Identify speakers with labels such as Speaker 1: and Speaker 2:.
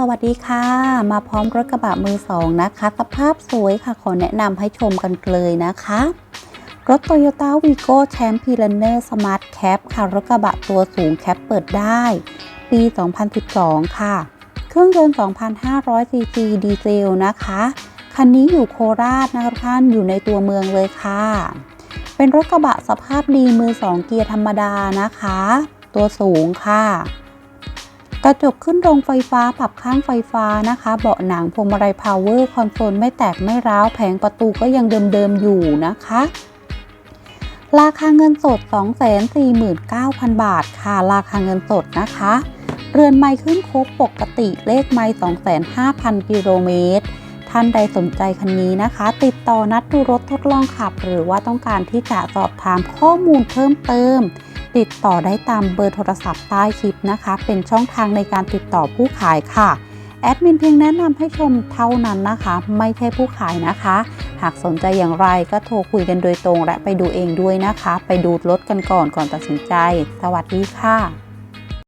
Speaker 1: สวัสดีค่ะ มาพร้อมรถกระบะมือสองนะคะ สภาพสวยค่ะ ขอแนะนำให้ชมกันเลยนะคะ รถ Toyota Vigo Champ p i l a n e r Smart Cap ค่ะ รถกระบะตัวสูงแคปเปิดได้ ปี 2012 ค่ะ เครื่องยนต์ 2,500ซีซีดีเซลนะคะ คันนี้อยู่โคราชนะคะทุกท่านอยู่ในตัวเมืองเลยค่ะ เป็นรถกระบะสภาพดีมือ2เกียร์ธรรมดานะคะ ตัวสูงค่ะ กระจกขึ้นโรงไฟฟ้าปรับข้างไฟฟ้านะคะ เบาะหนังพวงมาลัยพาวเวอร์คอนโซลไม่แตกไม่ร้าวแผงประตูก็ยังเดิมๆอยู่นะคะ ราคาเงินสด 249,000 บาทค่ะ ราคาเงินสดนะคะ เรือนไม้ขึ้นครบปกติเลขไม้25,000 กิโลเมตร ท่านใดสนใจคันนี้นะคะ ติดต่อนัดดูรถทดลองขับ หรือว่าต้องการที่จะสอบถามข้อมูลเพิ่มเติม ติดต่อได้ตามเบอร์โทรศัพท์ใต้คลิปนะคะ เป็นช่องทางในการติดต่อผู้ขายค่ะแอดมินเพียงแนะนำให้ชมเท่านั้นนะคะ ไม่ใช่ผู้ขายนะคะ หากสนใจอย่างไรก็โทรคุยกันโดยตรงและไปดูเองด้วยนะคะ ไปดูรถกันก่อนก่อนตัดสินใจ สวัสดีค่ะ